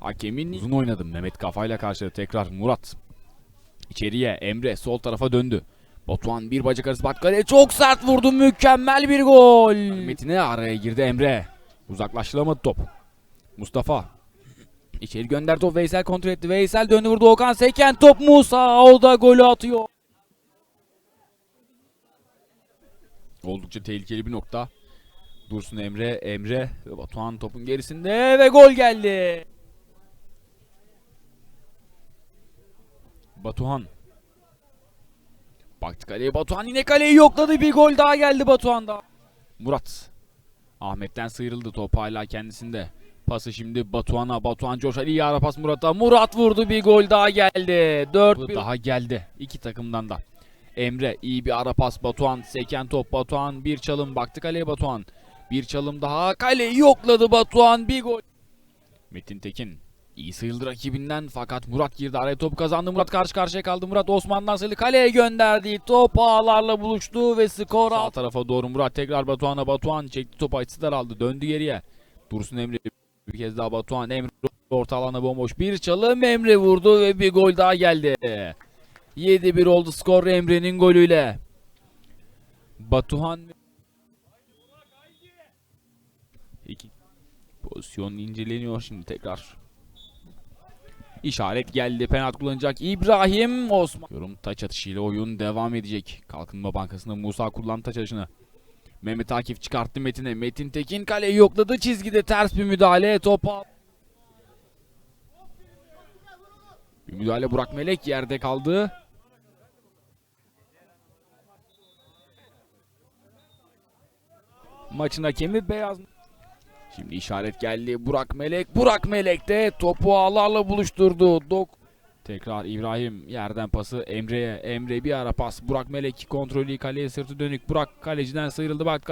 Hakemin uzun oynadım. Mehmet kafayla karşıladı. Tekrar Murat. İçeriye Emre sol tarafa döndü. Batuhan bir bacak arası bat kaleye çok sert vurdu. Mükemmel bir gol. Metin'e araya girdi Emre. Uzaklaştıramadı top. Mustafa. İçeri gönder top Veysel kontrol etti. Veysel döndü vurdu Okan Seken top Musa o da golü atıyor. Oldukça tehlikeli bir nokta. Dursun Emre, Emre ve Batuhan topun gerisinde ve gol geldi. Batuhan. Baktı kaleye Batuhan yine kaleyi yokladı bir gol daha geldi Batuhan'da. Murat. Ahmet'ten sıyrıldı top hala kendisinde. Pası şimdi Batuhan'a. Batuhan coşar. iyi ara pas Murat'a. Murat vurdu bir gol daha geldi. 4 daha geldi. iki takımdan da. Emre iyi bir ara pas Batuhan. Seken top Batuhan. Bir çalım baktı kaleye Batuhan. Bir çalım daha. Kaleyi yokladı Batuhan. Bir gol. Metin Tekin. İyi sıyrıldı rakibinden fakat Murat girdi araya top kazandı. Murat karşı karşıya kaldı. Murat Osman'dan sıyrıldı. Kaleye gönderdi. Top ağlarla buluştu ve skor sağ tarafa doğru Murat tekrar Batuhan'a. Batuhan çekti topu açısı aldı. Döndü geriye. Dursun Emre bir kez daha Batuhan. Emre orta alana bomboş. Bir çalım Emre vurdu ve bir gol daha geldi. 7-1 oldu skor Emre'nin golüyle. Batuhan İki. Pozisyon inceleniyor şimdi tekrar. İşaret geldi. Penaltı kullanacak İbrahim Osman. Yorum taç atışıyla oyun devam edecek. Kalkınma Bankası'nda Musa kullandı taç atışını. Mehmet Akif çıkarttı Metin'e. Metin Tekin kaleyi yokladı. Çizgide ters bir müdahale. Topa. Bir müdahale Burak Melek yerde kaldı. Maçın hakemi beyaz. Şimdi işaret geldi. Burak Melek. Burak Melek de topu ağlarla buluşturdu. Dok Tekrar İbrahim yerden pası Emre'ye. Emre bir ara pas. Burak Melek kontrolü kaleye sırtı dönük. Burak kaleciden sıyrıldı. Bak